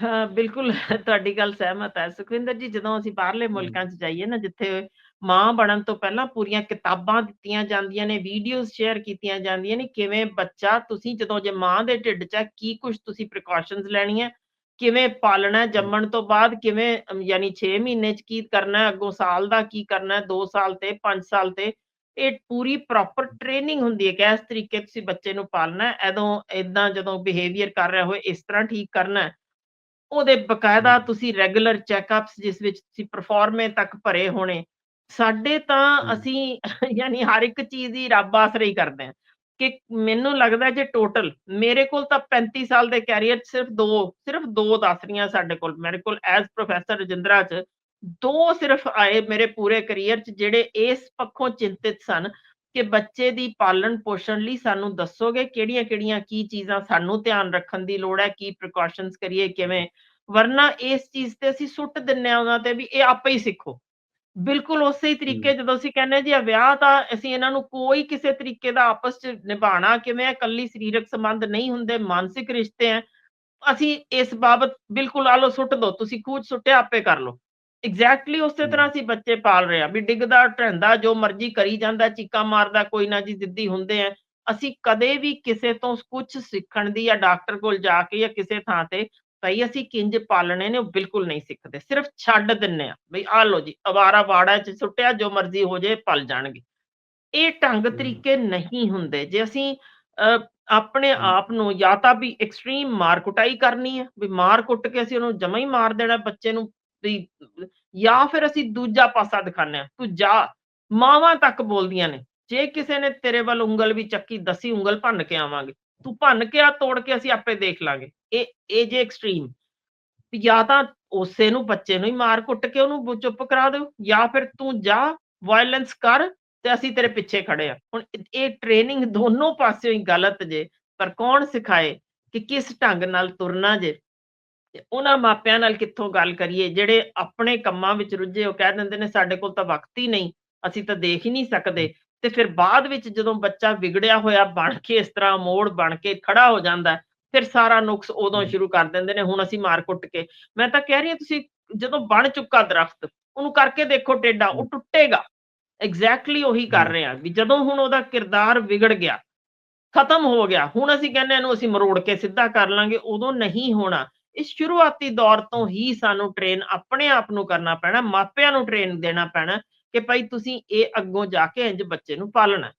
ਹਾਂ, ਬਿਲਕੁਲ ਤੁਹਾਡੀ ਗੱਲ ਸਹਿਮਤ ਹੈ। ਸੁਖਵਿੰਦਰ ਜੀ ਜਦੋਂ ਅਸੀਂ ਬਾਹਰਲੇ। ਮੁਲਕਾਂ 'ਚ ਜਾਈਏ ਨਾ ਜਿੱਥੇ ਮਾਂ ਬਣਨ ਤੋਂ ਪਹਿਲਾਂ ਪੂਰੀਆਂ ਕਿਤਾਬਾਂ ਦਿੱਤੀਆਂ ਜਾਂਦੀਆਂ ਨੇ, ਵੀਡੀਓਜ਼ ਸ਼ੇਅਰ ਕੀਤੀਆਂ ਜਾਂਦੀਆਂ ਨੇ, ਕਿਵੇਂ ਬੱਚਾ ਤੁਸੀਂ ਜਦੋਂ ਜੇ ਮਾਂ ਦੇ ਢਿੱਡ 'ਚ ਹੈ, ਕੀ ਕੁਛ ਤੁਸੀਂ ਪ੍ਰੀਕਾਸ਼ਨਜ਼ ਲੈਣੀਆਂ, ਕਿਵੇਂ ਪਾਲਣਾ। ਜੰਮਣ ਤੋਂ ਬਾਅਦ ਕਿਵੇਂ ਯਾਨੀ 6 ਮਹੀਨੇ 'ਚ ਕੀ ਕਰਨਾ ਹੈ, ਅੱਗੋਂ ਸਾਲ ਦਾ ਕੀ ਕਰਨਾ ਹੈ, 2 ਸਾਲ ਤੇ, 5 ਸਾਲ ਤੇ। ਇਹ ਪੂਰੀ ਪ੍ਰੋਪਰ ਟ੍ਰੇਨਿੰਗ ਹੁੰਦੀ ਹੈ ਕਿ ਇਸ ਤਰੀਕੇ ਤੁਸੀਂ ਬੱਚੇ ਨੂੰ ਪਾਲਣਾ ਐਦੋਂ ਏਦਾਂ ਜਦੋਂ ਬਿਹੇਵੀਅਰ ਕਰ ਰਿਹਾ ਹੋਏ, ਇਸ ਤਰ੍ਹਾਂ ਠੀਕ ਕਰਨਾ ਹੈ। ਉਹਦੇ। ਬਕਾਇਦਾ ਤੁਸੀਂ ਰੈਗੂਲਰ ਚੈਕਅਪਸ ਜਿਸ ਵਿੱਚ ਤੁਸੀਂ ਪਰਫੋਰਮੇ ਤੱਕ ਭਰੇ ਹੋਣੇ। ਸਾਡੇ ਤਾਂ। ਅਸੀਂ ਯਾਨੀ ਹਰ ਇੱਕ ਚੀਜ਼ ਹੀ ਰੱਬ ਆਸਰੇ ਹੀ ਕਰਦੇ ਹਾਂ, ਕਿ ਮੈਨੂੰ ਲੱਗਦਾ ਜੇ ਟੋਟਲ ਮੇਰੇ ਕੋਲ ਤਾਂ 35 ਸਾਲ ਦੇ ਕੈਰੀਅਰ ਸਿਰਫ 2 ਸਿਰਫ 2 ਦੱਸ ਰਹੀ ਹਾਂ ਸਾਡੇ ਕੋਲ, ਮੇਰੇ ਕੋਲ ਐਜ਼ ਪ੍ਰੋਫੈਸਰ ਰਜਿੰਦਰਾ 'ਚ 2 ਸਿਰਫ ਆਏ ਮੇਰੇ ਪੂਰੇ ਕੈਰੀਅਰ 'ਚ ਜਿਹੜੇ ਇਸ ਪੱਖੋਂ ਚਿੰਤਿਤ ਸਨ, ਕਿ ਬੱਚੇ ਦੀ ਪਾਲਣ-ਪੋਸ਼ਣ ਲਈ ਸਾਨੂੰ ਦੱਸੋਗੇ ਕਿਹੜੀਆਂ-ਕਿਹੜੀਆਂ ਕੀ ਚੀਜ਼ਾਂ ਸਾਨੂੰ ਧਿਆਨ ਰੱਖਣ ਦੀ ਲੋੜ ਹੈ, ਕੀ ਪ੍ਰੀਕਾਸ਼ਨਜ਼ ਕਰੀਏ ਕਿਵੇਂ, ਵਰਨਾ ਇਸ ਚੀਜ਼ ਤੇ ਅਸੀਂ ਸੁੱਟ ਦਿੰਨੇ ਹਾਂ ਉਹਨਾਂ ਤੇ ਵੀ ਇਹ ਆਪੇ ਹੀ ਸਿੱਖੋ। ਬਿਲਕੁਲ ਉਸੇ ਹੀ। ਤਰੀਕੇ ਜਦੋਂ ਅਸੀਂ ਕਹਿੰਦੇ ਜੀ ਆ ਵਿਆਹ ਤਾਂ ਅਸੀਂ ਇਹਨਾਂ ਨੂੰ ਕੋਈ ਕਿਸੇ ਤਰੀਕੇ ਦਾ ਆਪਸ 'ਚ ਨਿਭਾਉਣਾ ਕਿਵੇਂ ਹੈ, ਇਕੱਲੀ ਸਰੀਰਕ ਸੰਬੰਧ ਨਹੀਂ ਹੁੰਦੇ, ਮਾਨਸਿਕ ਰਿਸ਼ਤੇ ਹੈ। ਅਸੀਂ ਇਸ ਬਾਬਤ ਬਿਲਕੁਲ ਆਹ ਲੋ ਸੁੱਟ ਦੋ, ਤੁਸੀਂ 'ਚ ਸੁੱਟਿਆ ਆਪੇ ਕਰ ਲੋ। ਐਗਜ਼ੈਕਟਲੀ ਉਸੇ ਤਰ੍ਹਾਂ। ਅਸੀਂ ਬੱਚੇ ਪਾਲ ਰਹੇ ਹਾਂ, ਵੀ ਡਿੱਗਦਾ, ਢਹਿੰਦਾ, ਜੋ ਮਰਜ਼ੀ ਕਰੀ ਜਾਂਦਾ, ਚੀਕਾਂ ਮਾਰਦਾ, ਕੋਈ ਨਾ ਜੀ ਜ਼ਿੱਦੀ ਹੁੰਦੇ ਆ। ਅਸੀਂ ਕਦੇ ਵੀ ਕਿਸੇ ਤੋਂ ਕੁਛ ਸਿੱਖਣ ਦੀ ਜਾਂ ਡਾਕਟਰ ਕੋਲ ਜਾ ਕੇ ਜਾਂ ਕਿਸੇ ਥਾਂ ਤੇ ਭਈ ਅਸੀਂ ਕਿੰਜ ਪਾਲਣੇ ਨੇ ਉਹ ਬਿਲਕੁਲ ਨਹੀਂ ਸਿੱਖਦੇ, ਸਿਰਫ ਛੱਡ ਦਿੰਨੇ ਹਾਂ, ਬਈ ਆਹ ਲੋ ਜੀ ਅਵਾਰਾ ਬਾੜਾ 'ਚ ਸੁੱਟਿਆ ਜੋ ਮਰਜ਼ੀ ਹੋ ਜੇ ਪਲ ਜਾਣਗੇ। ਇਹ ਢੰਗ। ਤਰੀਕੇ ਨਹੀਂ ਹੁੰਦੇ, ਜੇ ਅਸੀਂ ਆਪਣੇ। ਆਪ ਨੂੰ ਜਾਂ ਤਾਂ ਵੀ ਐਕਸਟ੍ਰੀਮ ਮਾਰ ਕੁਟਾਈ ਕਰਨੀ ਹੈ, ਵੀ ਮਾਰ ਕੁੱਟ ਕੇ ਅਸੀਂ ਉਹਨੂੰ ਜਮਾ ਹੀ ਮਾਰ ਦੇਣਾ ਬੱਚੇ ਨੂੰ ਵੀ ਜਾਂ ਫਿਰ ਅਸੀਂ ਦੂਜਾ ਪਾਸਾ ਦਿਖਾਉਂਦੇ ਹਾਂ, ਤੂੰ ਜਾ, ਮਾਵਾਂ ਤੱਕ ਬੋਲਦੀਆਂ ਨੇ, ਜੇ ਕਿਸੇ ਨੇ ਤੇਰੇ ਵੱਲ ਉਂਗਲ ਵੀ ਚੱਕੀ ਦੱਸੀ ਉਂਗਲ ਭੰਨ ਕੇ ਆਵਾਂਗੇ, ਤੂੰ ਭੰਨ ਕੇ ਆ, ਤੋੜ ਕੇ ਅਸੀਂ ਆਪੇ ਦੇਖ ਲਾਂਗੇ। ਇਹ ਇਹ ਜੇ ਐਕਸਟ੍ਰੀਮ ਜਾਂ ਤਾਂ ਉਸੇ ਨੂੰ ਬੱਚੇ ਨੂੰ ਹੀ ਮਾਰ ਕੁੱਟ ਕੇ ਉਹਨੂੰ ਚੁੱਪ ਕਰਾ ਦਿਓ ਜਾਂ ਫਿਰ ਤੂੰ ਜਾ ਵਾਇਲੈਂਸ ਕਰ ਤੇ ਅਸੀਂ ਤੇਰੇ ਪਿੱਛੇ ਖੜੇ ਆ। ਹੁਣ ਇਹ ਟ੍ਰੇਨਿੰਗ ਦੋਨੋਂ ਪਾਸਿਓਂ ਹੀ ਗਲਤ ਜੇ, ਪਰ ਕੌਣ ਸਿਖਾਏ ਕਿ ਕਿਸ ਢੰਗ ਨਾਲ ਤੁਰਨਾ ਜੇ। ਤੇ ਉਹਨਾਂ ਮਾਪਿਆਂ ਨਾਲ ਕਿੱਥੋਂ ਗੱਲ ਕਰੀਏ ਜਿਹੜੇ ਆਪਣੇ ਕੰਮਾਂ ਵਿੱਚ ਰੁੱਝੇ ਉਹ ਕਹਿ ਦਿੰਦੇ ਨੇ ਸਾਡੇ ਕੋਲ ਤਾਂ ਵਕਤ ਹੀ ਨਹੀਂ, ਅਸੀਂ ਤਾਂ ਦੇਖ ਹੀ ਨਹੀਂ। ਸਕਦੇ ਤੇ ਫਿਰ ਬਾਅਦ ਵਿੱਚ ਜਦੋਂ ਬੱਚਾ ਵਿਗੜਿਆ ਹੋਇਆ ਬਣ ਕੇ ਇਸ ਤਰ੍ਹਾਂ ਮੋੜ ਬਣ ਕੇ ਖੜਾ ਹੋ ਜਾਂਦਾ, ਫਿਰ ਸਾਰਾ ਨੁਕਸ ਉਦੋਂ। ਸ਼ੁਰੂ ਕਰ ਦਿੰਦੇ ਨੇ ਹੁਣ ਅਸੀਂ ਮਾਰ ਕੁੱਟ ਕੇ। ਮੈਂ ਤਾਂ ਕਹਿ ਰਹੀ ਹਾਂ ਤੁਸੀਂ ਜਦੋਂ ਬਣ ਚੁੱਕਾ ਦਰਖਤ, ਉਹਨੂੰ ਕਰਕੇ ਦੇਖੋ ਟੇਢਾ, ਉਹ। ਟੁੱਟੇਗਾ। ਐਗਜ਼ੈਕਟਲੀ ਉਹੀ ਕਰ। ਰਹੇ ਹਾਂ, ਵੀ ਜਦੋਂ ਹੁਣ ਉਹਦਾ ਕਿਰਦਾਰ ਵਿਗੜ ਗਿਆ, ਖਤਮ ਹੋ ਗਿਆ, ਹੁਣ ਅਸੀਂ ਕਹਿੰਦੇ ਇਹਨੂੰ ਅਸੀਂ ਮਰੋੜ ਕੇ ਸਿੱਧਾ ਕਰ ਲਾਂਗੇ, ਉਦੋਂ ਨਹੀਂ ਹੋਣਾ। ਇਸ ਸ਼ੁਰੂਆਤੀ ਦੌਰ ਤੋਂ ਹੀ ਸਾਨੂੰ ਟ੍ਰੇਨ ਆਪਣੇ ਆਪ ਨੂੰ ਕਰਨਾ ਪੈਣਾ, ਮਾਪਿਆਂ ਨੂੰ ਟ੍ਰੇਨ ਦੇਣਾ ਪੈਣਾ ਕਿ ਭਾਈ ਤੁਸੀਂ ਇਹ ਅੱਗੋਂ ਜਾ ਕੇ ਇੰਝ ਬੱਚੇ ਨੂੰ ਪਾਲਣਾ।